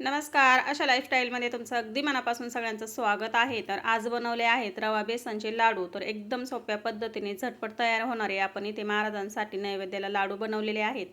नमस्कार. अशा लाईफस्टाईलमध्ये तुमचं अगदी मनापासून सगळ्यांचं स्वागत आहे. तर आज बनवले आहेत रवा बेसनचे लाडू. तर एकदम सोप्या पद्धतीने झटपट तयार होणारे आपण इथे महाराजांसाठी नैवेद्याला लाडू बनवलेले आहेत.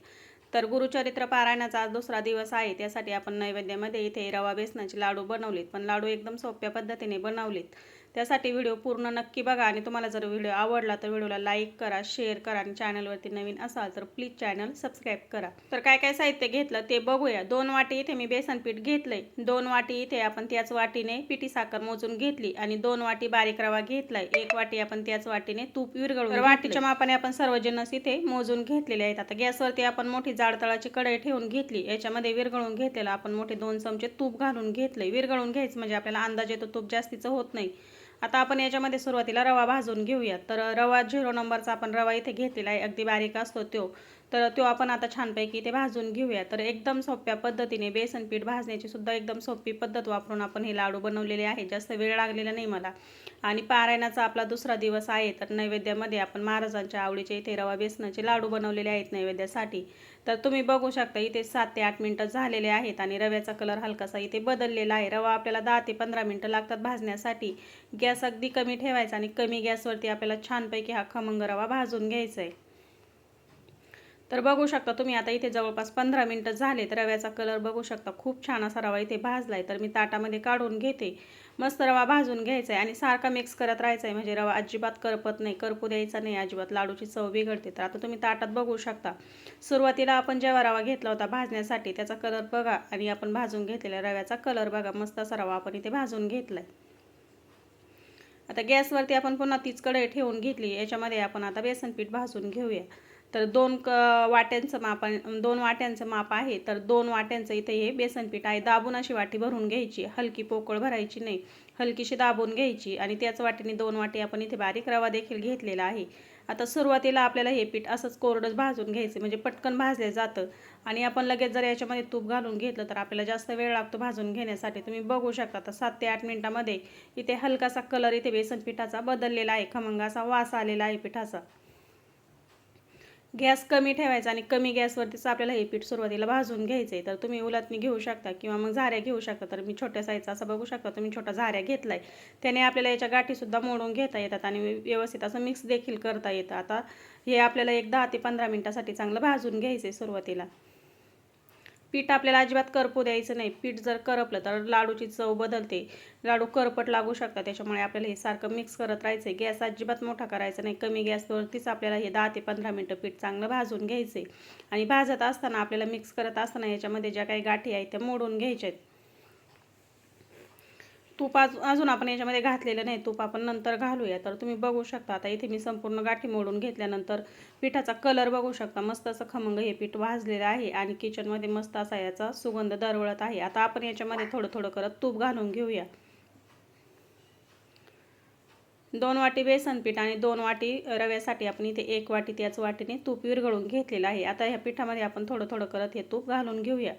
तर गुरुचरित्र पारायणाचा आज दुसरा दिवस आहे. त्यासाठी आपण नैवेद्यामध्ये इथे रवा बेसनाचे लाडू बनवलेत. पण लाडू एकदम सोप्या पद्धतीने बनवलेत. त्यासाठी व्हिडिओ पूर्ण नक्की बघा आणि तुम्हाला जर व्हिडिओ आवडला तर व्हिडिओला लाईक करा शेअर करा आणि चॅनलवरती नवीन असाल तर प्लीज चॅनल सबस्क्राईब करा. तर काय काय साहित्य घेतलं ते बघूया. दोन वाटी इथे मी बेसन पीठ घेतलंय. दोन वाटी इथे आपण त्याच वाटीने पिठी साखर मोजून घेतली आणि दोन वाटी बारीक रवा घेतलाय. एक वाटी आपण त्याच वाटीने तूप विरघळून वाटीच्या मापाने आपण सर्व जिन्नस इथे मोजून घेतलेले आहेत. आता गॅसवरती आपण मोठी जाड तळाची कढई ठेवून घेतली. याच्यामध्ये विरघळून घेतलेलं आपण मोठे दोन चमचे तूप घालून घेतलंय. विरघळून घ्यायचं म्हणजे आपल्याला अंदाज येतो तूप जास्तीचं होत नाही. आता आपण याच्यामध्ये सुरुवातीला रवा भाजून घेऊयात. तर रवा झिरो नंबरचा आपण रवा इथे घेतलेला आहे. अगदी बारीक असतो तो. तर तो आपण आता छानपैकी इथे भाजून घेऊया. तर एकदम सोप्या पद्धतीने बेसन पीठ भाजण्याची सुद्धा एकदम सोपी पद्धत वापरून आपण हे लाडू बनवलेले आहे. जास्त वेळ लागलेला नाही मला. आणि पारायणाचा आपला दुसरा दिवस आहे तर नैवेद्यामध्ये आपण महाराजांच्या आवडीचे इथे रवा बेसनाचे लाडू बनवलेले आहेत नैवेद्यासाठी. तर तुम्ही बघू शकता इथे सात ते आठ मिनटं झालेले आहेत आणि रव्याचा कलर हलकासा इथे बदललेला आहे. रवा आपल्याला दहा ते पंधरा मिनटं लागतात भाजण्यासाठी. गॅस अगदी कमी ठेवायचा आणि कमी गॅसवरती आपल्याला छानपैकी हा खमंग रवा भाजून घ्यायचा आहे तर बघू शकता तुम्ही आता इथे जवळपास पंधरा मिनटं झाले तर रव्याचा कलर बघू शकता. खूप छान असा रवा इथे भाजला आहे तर मी ताटामध्ये काढून घेते. मस्त रवा भाजून घ्यायचा आहे आणि सारखा मिक्स करत राहायचा आहे म्हणजे रवा अजिबात करपत नाही करपू द्यायचा नाही अजिबात. लाडूची चव बिघडते. तर आता तुम्ही ताटात बघू शकता. सुरुवातीला आपण जेव्हा रवा घेतला होता भाजण्यासाठी त्याचा कलर बघा आणि आपण भाजून घेतलेला रव्याचा कलर बघा. मस्त असा रवा आपण इथे भाजून घेतला आहे आता गॅसवरती आपण पुन्हा तीच कढई ठेवून घेतली. याच्यामध्ये आपण आता बेसन पीठ भाजून घेऊया. तर दोन क वाट्यांचं माप दोन वाट्यांचं माप आहे तर दोन वाट्यांचं इथे हे बेसन पीठ आहे. दाबून अशी वाटी भरून घ्यायची हलकी पोकळ भरायची नाही. हलकीशी दाबून घ्यायची आणि त्याच वाटीने दोन वाटी आपण इथे बारीक रवा देखील घेतलेला आहे. आता सुरुवातीला आपल्याला हे पीठ असंच कोरडंच भाजून घ्यायचं म्हणजे पटकन भाजलं जातं. आणि आपण लगेच जर याच्यामध्ये तूप घालून घेतलं तर आपल्याला जास्त वेळ लागतो भाजून घेण्यासाठी. तुम्ही बघू शकता तर सात ते आठ मिनटामध्ये इथे हलकासा कलर इथे बेसन पिठाचा बदललेला आहे. खमंगाचा असा वास आलेला आहे पिठाचा. गॅस कमी ठेवायचा आणि कमी गॅसवरतीच आपल्याला हे पीठ सुरुवातीला भाजून घ्यायचं आहे तर तुम्ही उलटणी घेऊ शकता किंवा मग झाऱ्या घेऊ शकता. तर मी छोट्या साईजचा असं बघू शकता. तुम्ही छोटा झाऱ्या घेतला आहे त्याने आपल्याला याच्या गाठीसुद्धा मोडून घेता येतात आणि व्यवस्थित असं मिक्स देखील करता येतं. आता हे आपल्याला एक दहा ते पंधरा मिनटासाठी चांगलं भाजून घ्यायचं आहे सुरुवातीला. पीठ आपल्याला अजिबात करपू द्यायचं नाही. पीठ जर करपलं तर लाडूची चव बदलते. लाडू करपट लागू शकतात. त्याच्यामुळे आपल्याला हे सारखं मिक्स करत राहायचं आहे गॅस अजिबात मोठा करायचा नाही. कमी गॅसवरतीच आपल्याला हे दहा ते पंधरा मिनटं पीठ चांगलं भाजून घ्यायचं आहे आणि भाजत असताना आपल्याला मिक्स करत असताना याच्यामध्ये ज्या काही गाठी आहेत त्या मोडून घ्यायच्या आहेत तूप अजून आपण याच्यामध्ये घातलेलं नाही. तूप आपण नंतर घालूया. तर तुम्ही बघू शकता. आता इथे मी संपूर्ण गाठी मोडून घेतल्यानंतर पिठाचा कलर बघू शकता. मस्त असं खमंग हे पीठ भाजलेलं आहे आणि किचनमध्ये मस्त असा याचा सुगंध दरवळत आहे. आता आपण याच्यामध्ये थोडं थोडं करत तूप घालून घेऊया. दोन वाटी बेसन पीठ आणि दोन वाटी रव्यासाठी आपण इथे एक वाटी त्याच वाटीने तूप विरघळून घेतलेलं आहे. आता ह्या पिठामध्ये आपण थोडं थोडं करत हे तूप घालून घेऊया.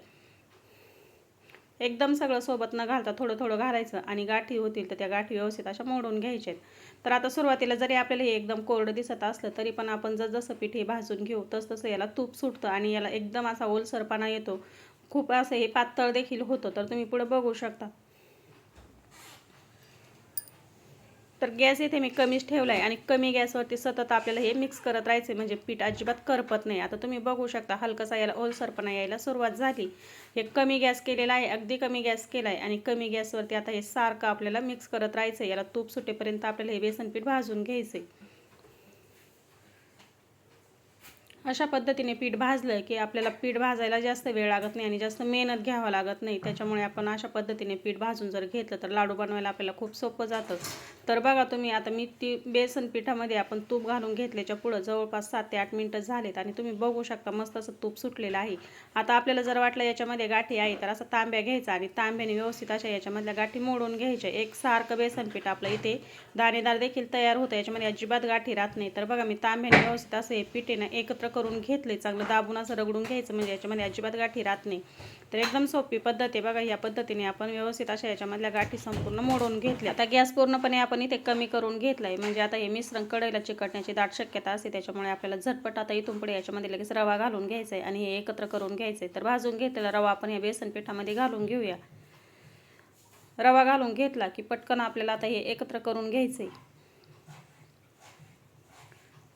एकदम सगळं सोबत न घालता थोडं थोडं घालायचं आणि गाठी होतील तर त्या गाठी व्यवस्थित अशा मोडून घ्यायच्या तर आता सुरुवातीला जरी आपल्याला हे एकदम कोरडं दिसत असलं तरी पण आपण जर जसं पीठ हे भाजून घेऊ तस तसं याला तूप सुटतं आणि याला एकदम असा ओलसरपणा येतो. खूप असं हे पातळ देखील होतं तर तुम्ही पुढे बघू शकता. तर गॅस इथे मी कमीच ठेवला आहे आणि कमी गॅसवरती सतत आपल्याला हे मिक्स करत राहायचे म्हणजे पीठ अजिबात करपत नाही. आता तुम्ही बघू शकता हलकसा यायला ओलसरपणा यायला सुरुवात झाली. हे कमी गॅस केलेला आहे अगदी कमी गॅस केला आहे आणि कमी गॅसवरती आता हे सारखं आपल्याला मिक्स करत राहायचं आहे याला तूप सुटेपर्यंत आपल्याला हे बेसन पीठ भाजून घ्यायचं अशा पद्धतीने पीठ भाजलं की आपल्याला पीठ भाजायला जास्त वेळ लागत नाही आणि जास्त मेहनत घ्यावं लागत नाही. त्याच्यामुळे आपण अशा पद्धतीने पीठ भाजून जर घेतलं तर लाडू बनवायला आपल्याला खूप सोपं जातं. तर बघा तुम्ही आता मी ती बेसन पिठामध्ये आपण तूप घालून घेतल्याच्या पुढं जवळपास सात ते आठ मिनटं झालेत आणि तुम्ही बघू शकता मस्त असं तूप सुटलेलं आहे. आता आपल्याला जर वाटलं याच्यामध्ये गाठी आहे तर असं तांब्या घ्यायचा आणि तांब्याने व्यवस्थित अशा याच्यामधल्या गाठी मोडून घ्यायच्या. एक सारखं बेसन पीठ आपलं इथे दाणेदार देखील तयार होतं. याच्यामध्ये अजिबात गाठी राहत नाही. तर बघा मी तांब्याने व्यवस्थित असं हे पिठेनं एकत्र करून घेतले चांगलं दाबून असं रगडून घ्यायचं म्हणजे याच्यामध्ये अजिबात गाठी राहत नाही. तर एकदम सोपी पद्धत आहे बघा या पद्धतीने आपण व्यवस्थित अशा याच्यामधल्या गाठी संपूर्ण मोडून घेतल्या. आता गॅस पूर्णपणे आपण इथे कमी करून घेतलाय. म्हणजे आता हे मिश्रण कढईला चिकटण्याची दाट शक्यता असते त्याच्यामुळे आपल्याला झटपट आता इथून पुढे याच्यामध्ये लगेच रवा घालून घ्यायचा आहे आणि हे एकत्र करून घ्यायचं आहे तर भाजून घेतलेला रवा आपण या बेसन पिठामध्ये घालून घेऊया. रवा घालून घेतला की पटकन आपल्याला आता हे एकत्र करून घ्यायचं आहे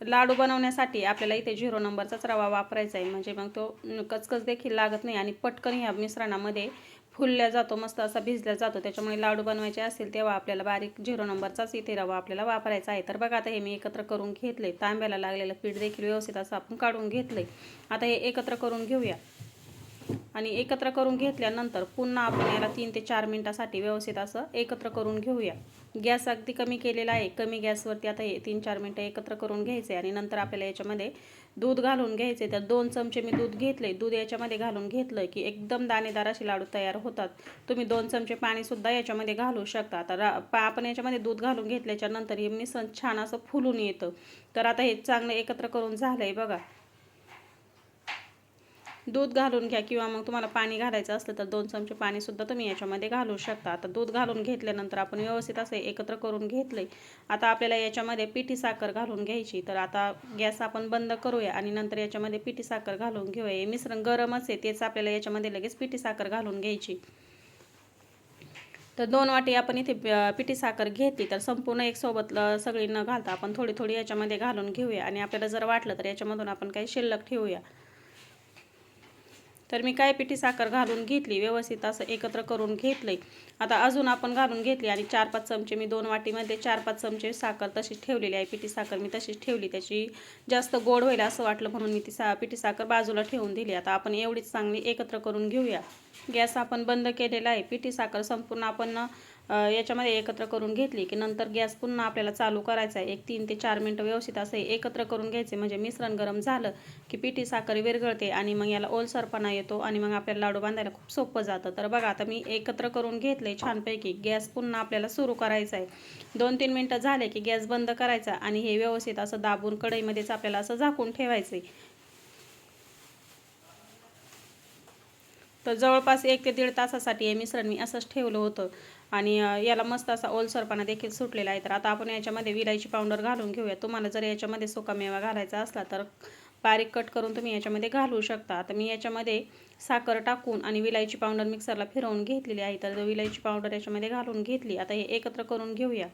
लाडू बनवण्यासाठी आपल्याला इथे झिरो नंबरचाच रवा वापरायचा आहे. म्हणजे मग तो कचकच देखील लागत नाही आणि पटकन ह्या मिश्रणामध्ये फुलल्या जातो मस्त असा भिजल्या जातो. त्याच्यामुळे लाडू बनवायचे असेल तेव्हा आपल्याला बारीक झिरो नंबरचाच इथे रवा आपल्याला वापरायचा आहे. तर बघा आता हे मी एकत्र करून घेतले. तांब्याला लागलेलं पीठ देखील व्यवस्थित असं आपण काढून घेतलंय. आता हे एकत्र करून घेऊया. आणि एकत्र करून घेतल्यानंतर पुन्हा आपण याला तीन ते चार मिनटासाठी व्यवस्थित असं एकत्र करून घेऊया. गॅस अगदी कमी केलेला आहे. कमी गॅसवरती आता हे तीन चार मिनटं एकत्र करून घ्यायचे आणि नंतर आपल्याला याच्यामध्ये दूध घालून घ्यायचे तर दोन चमचे मी दूध घेतले दूध याच्यामध्ये घालून घेतलं की एकदम दाणेदार असे लाडू तयार होतात. तुम्ही दोन चमचे पाणीसुद्धा याच्यामध्ये घालू शकता. तर आपण याच्यामध्ये दूध घालून घेतल्याच्या नंतर हे मिसन छान असं फुलून येतं. तर आता हे चांगलं एकत्र करून झालं आहे बघा. दूध घालून घ्या किंवा मग तुम्हाला पाणी घालायचं असलं तर दोन चमचे पाणीसुद्धा तुम्ही याच्यामध्ये घालू शकता. आता दूध घालून घेतल्यानंतर आपण व्यवस्थित असं एकत्र करून घेतलंय. आता आपल्याला याच्यामध्ये पिठी साखर घालून घ्यायची. तर आता गॅस आपण बंद करूया आणि नंतर याच्यामध्ये पिठी साखर घालून घेऊया. हे मिश्रण गरमच आहे तेच आपल्याला याच्यामध्ये लगेच पिठी साखर घालून घ्यायची. तर दोन वाटी आपण इथे पिठी साखर घेतली तर संपूर्ण एक सोबत सगळी न घालता आपण थोडी थोडी याच्यामध्ये घालून घेऊया. आणि आपल्याला जर वाटलं तर याच्यामधून आपण काही शिल्लक ठेवूया. तर मी काय पिठी साखर घालून घेतली व्यवस्थित असं एकत्र करून घेतलंय. आता अजून आपण घालून घेतली आणि चार पाच चमचे मी दोन वाटीमध्ये चार पाच चमचे साखर तशीच ठेवलेली आहे. पिठी साखर मी तशीच ठेवली त्याची जास्त गोड होईल असं वाटलं म्हणून मी ती सा पिठी साखर बाजूला ठेवून दिली. आता आपण एवढीच चांगली एकत्र करून घेऊया. गॅस आपण बंद केलेला आहे. पिठी साखर संपूर्ण आपण याच्यामध्ये एकत्र करून घेतली की नंतर गॅस पुन्हा आपल्याला चालू करायचा आहे. एक तीन ते चार मिनटं व्यवस्थित असं एकत्र करून घ्यायचे. म्हणजे मिश्रण गरम झालं की पिठी साखर विरघळते आणि मग याला ओलसरपणा येतो आणि मग आपल्याला लाडू बांधायला खूप सोपं जातं. तर बघा आता मी एकत्र करून घेतले छानपैकी. गॅस पुन्हा आपल्याला सुरू करायचा आहे. दोन तीन मिनटं झाले की गॅस बंद करायचा आणि हे व्यवस्थित असं दाबून कढईमध्येच आपल्याला असं झाकून ठेवायचं आहे तर जवळपास एक ते दीड तासासाठी हे मिश्रण मी असंच ठेवलं होतं. आणि याला मस्त असा ओलसरपणा देखील सुटलेला आहे. तर आता आपण याच्यामध्ये विलायची पावडर घालून घेऊया. तुम्हाला जर याच्यामध्ये सुकामेवा घालायचा असला तर बारीक कट करून तुम्ही याच्यामध्ये घालू शकता. आता मी याच्यामध्ये साखर टाकून आणि विलायची पावडर मिक्सरला फिरवून घेतलेली आहे. तर विलायची पावडर याच्यामध्ये घालून घेतली आता हे एकत्र करून घेऊया.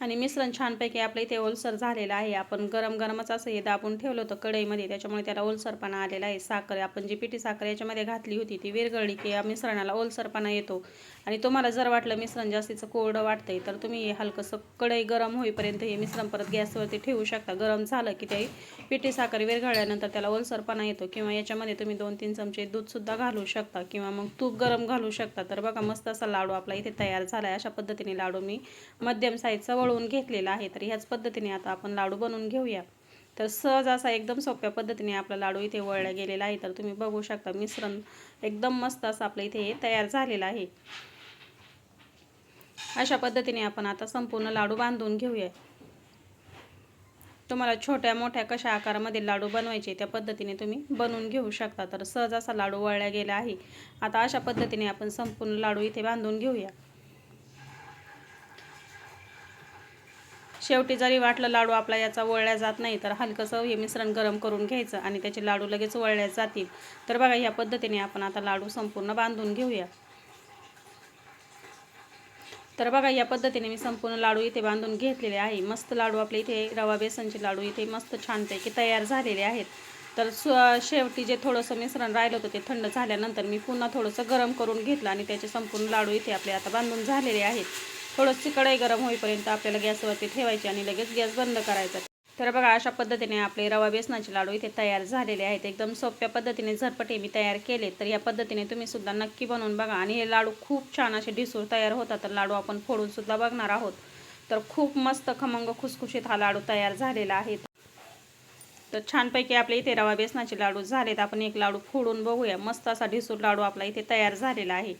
आणि मिश्रण छानपैकी आपलं इथे ओलसर झालेलं आहे. आपण गरम गरमच असं हे दाबून ठेवलं होतं कढईमध्ये. त्याच्यामुळे त्याला ओलसरपणा आलेला आहे. साखर आपण जी पिठी साखर याच्यामध्ये घातली होती ती विरघळली की या मिश्रणाला ओलसरपणा येतो. आणि तुम्हाला जर वाटलं मिश्रण जास्तीचं कोरडं वाटतंय तर तुम्ही हे हलकंसं कढई गरम होईपर्यंत हे मिश्रण परत गॅसवरती ठेवू शकता. गरम झालं की ते पिठी साखर विरघळल्यानंतर त्याला ओलसरपणा येतो. किंवा याच्यामध्ये तुम्ही दोन तीन चमचे दूधसुद्धा घालू शकता किंवा मग तूप गरम घालू शकता. तर बघा मस्त असा लाडू आपला इथे तयार झाला आहे अशा पद्धतीने लाडू मी मध्यम साईजचा वळून घेतलेला आहे. तर ह्याच पद्धतीने आता आपण लाडू बनवून घेऊया. तर सहज असा एकदम सोप्या पद्धतीने आपला लाडू इथे वळला गेलेला आहे. तर तुम्ही बघू शकता मिश्रण एकदम मस्त असं आपलं इथे तयार झालेलं आहे. अशा पद्धतीने आपण आता संपूर्ण लाडू बांधून घेऊया. तुम्हाला छोट्या मोठ्या कशा आकारामध्ये लाडू बनवायचे त्या पद्धतीने तुम्ही बनवून घेऊ शकता. तर सहज असा लाडू वळला गेला आहे. आता अशा पद्धतीने आपण संपूर्ण लाडू इथे बांधून घेऊया. शेवटी जरी वाटलं लाडू आपला याचा वळल्या जात नाही तर हलकंसं हे मिश्रण गरम करून घ्यायचं आणि त्याचे लाडू लगेच वळल्या जातील. तर बघा ह्या पद्धतीने आपण आता लाडू संपूर्ण बांधून घेऊया. तर बघा या पद्धतीने मी संपूर्ण लाडू इथे बांधून घेतलेले आहे. मस्त लाडू आपले इथे रवा बेसनचे लाडू इथे मस्त छानपैकी तयार झालेले आहेत. तर शेवटी जे थोडंसं मिश्रण राहिलं होतं ते थंड झाल्यानंतर मी पुन्हा थोडंसं गरम करून घेतलं आणि त्याचे संपूर्ण लाडू इथे आपले आता बांधून झालेले आहेत. थोडंशी कढई गरम होईपर्यंत आपल्याला गॅसवरती ठेवायची आणि लगेच गॅस बंद करायचा. तर बघा अशा पद्धतीने आपले रवा बेसनाचे लाडू इथे तयार झालेले आहेत. एकदम सोप्या पद्धतीने झटपटे मी तयार केले. तर या पद्धतीने तुम्ही सुद्धा नक्की बनवून बघा. आणि हे लाडू खूप छान असे ढिसूळ तयार होतात. तर लाडू आपण फोडून सुद्धा बघणार आहोत. तर खूप मस्त खमंग खुसखुशीत हा लाडू तयार झालेला आहे. तर छानपैकी आपले इथे रवा बेसनाचे लाडू झालेत. आपण एक लाडू फोडून बघूया. मस्त असा ढिसूर लाडू आपला इथे तयार झालेला आहे.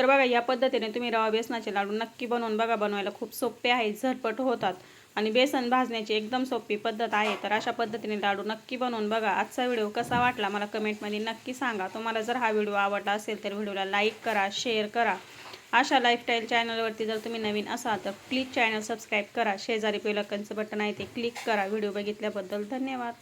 तर बघा या पद्धतीने तुम्ही रवा बेसनाचे लाडू नक्की बनवून बघा बनवायला खूप सोपे आहे झटपट होतात. आणि बेसन भाजण्याची एकदम सोपी पद्धत आहे. तर अशा पद्धतीने लाडू नक्की बनवून बघा. आजचा व्हिडिओ कसा वाटला मला कमेंटमध्ये नक्की सांगा. तुम्हाला जर हा व्हिडिओ आवडला असेल तर व्हिडिओला लाईक करा शेअर करा. अशा लाईफस्टाईल चॅनलवरती जर तुम्ही नवीन असाल तर प्लीज चॅनल सबस्क्राईब करा. शेजारी पेलकनचं बटन आहे ते क्लिक करा. व्हिडिओ बघितल्याबद्दल धन्यवाद.